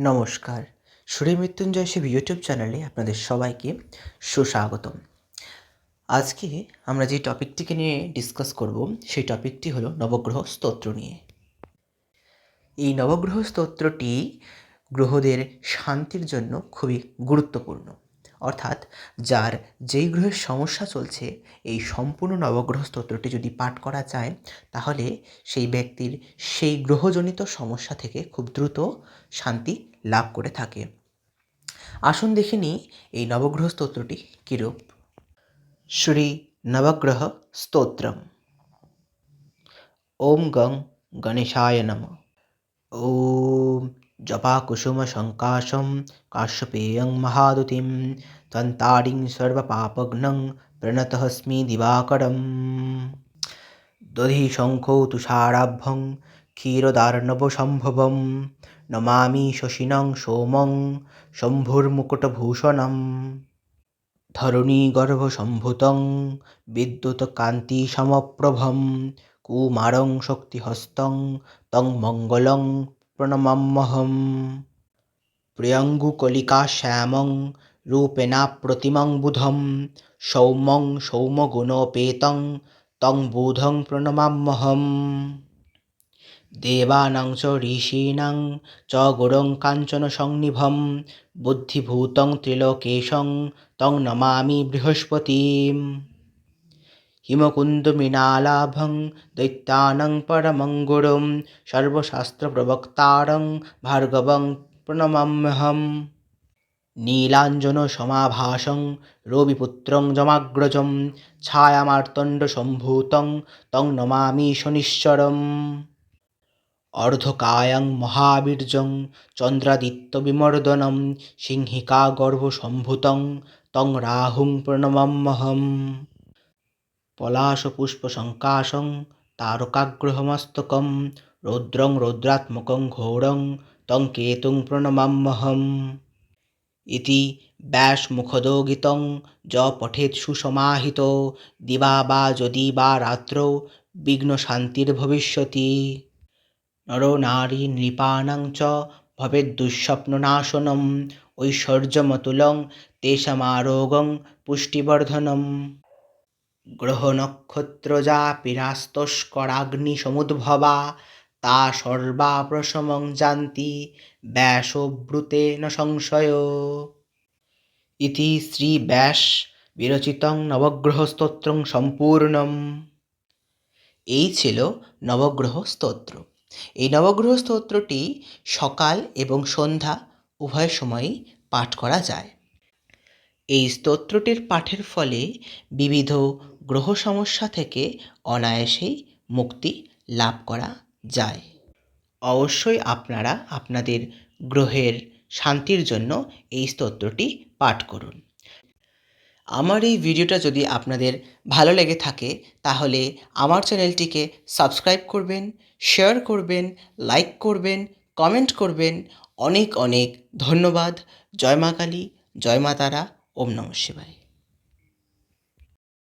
নমস্কার। সুরে মৃত্যুঞ্জয় শিব ইউটিউব চ্যানেলে আপনাদের সবাইকে সুস্বাগতম। আজকে আমরা যে টপিকটিকে নিয়ে ডিসকাস করব, সেই টপিকটি হলো নবগ্রহ স্তোত্র নিয়ে। এই নবগ্রহ স্তোত্রটি গ্রহদের শান্তির জন্য খুবই গুরুত্বপূর্ণ। অর্থাৎ যার যেই গ্রহের সমস্যা চলছে, এই সম্পূর্ণ নবগ্রহ স্তোত্রটি যদি পাঠ করা যায়, তাহলে সেই ব্যক্তির সেই গ্রহজনিত সমস্যা থেকে খুব দ্রুত শান্তি লাভ করে থাকে। আসুন দেখে নিই এই নবগ্রহ স্তোত্রটি কীরূপ? শ্রী নবগ্রহ স্তোত্রম। ওম গং গণেশায় নম। ॐ जपाकुसुमसङ्काशं काश्यपेयं महादुतिं त्वन्ताडिं सर्वपापघ्नं प्रणतोऽस्मि दिवाकरम् दधिशङ्खौ तुषाराभं क्षीरोदार्णवसम्भवं नमामि शशिनं सोमं शम्भुर्मुकुटभूषणम् धरणीगर्भसम्भूतं विद्युत्कान्तिसमप्रभं कुमारं शक्तिहस्तं तं मङ्गलं প্রণমাম্যহম প্রিয়ঙ্গুকলিকা শ্যামং রূপেণা প্রতিমং বুধম সৌমং সৌমগুণোপেতং তং বুধং প্রণমাম্যহম দেবানাং চ ঋষীণাং চ গুড়ং কাঞ্চন সংনিভম বুদ্ধিভূতং ত্রিলোকেশং তং নমামি বৃহস্পতিম হিমকুন্দমৃণালাভং দৈত্যানং সর্বশাস্ত্র প্রবক্তারং ভার্গবং প্রণমাম্যহম নীলাঞ্জনসমাভাসং রবিপুত্রং জমাগ্রজম ছায়ামার্তণ্ড সম্ভূতং তং নমামি শনিশ্বরম অর্ধকায়ং মহাবীর্যং চন্দ্রাদিত্য বিমর্দনম সিংহিকা গর্ভ সম্ভূতং তং রাহুং প্রণমাম্যহম পলাশপুষ্পসংকাশং তারকাগ্রহমস্তকম রৌদ্রং রৌদ্রাত্মকং ঘোরং তং কেতুং প্রণমাম্যহম ইতি ব্যাস ব্যাসমুখদোগিতং য পঠেত সুসমাহিত দিবা বা যদি বা রাত্রৌ বিঘ্ন শান্তির ভবিষ্যতি। নর নারী নৃপাণং চ ভবেদ দুঃস্বপ্ননাশনম ঐশ্বর্যমতুলং তেষামারোগং পুষ্টিবর্ধনম। গ্রহনক্ষত্রজা পিরাস্তস্করাগ্নিসমুদ্ভবা, তা সর্বা প্রশমং যান্তি ব্যাসব্রুতে ন সংশয়। ইতি শ্রী ব্যাস বিরচিতং নবগ্রহ স্তোত্রং সম্পূর্ণম। এই ছিল নবগ্রহ স্তোত্র এই নবগ্রহ স্তোত্রটি সকাল এবং সন্ধ্যা উভয় সময়ই পাঠ করা যায়। এই স্তোত্রটির পাঠের ফলে বিবিধ গ্রহ সমস্যা থেকে অনায়াসেই মুক্তি লাভ করা যায়। অবশ্যই আপনারা আপনাদের গ্রহের শান্তির জন্য এই স্তোত্রটি পাঠ করুন। আমার এই ভিডিওটা যদি আপনাদের ভালো লেগে থাকে, তাহলে আমার চ্যানেলটিকে সাবস্ক্রাইব করবেন, শেয়ার করবেন, লাইক করবেন, কমেন্ট করবেন। অনেক অনেক ধন্যবাদ। জয় মা কালী, জয় মা তারা, ওম নম শিবায়।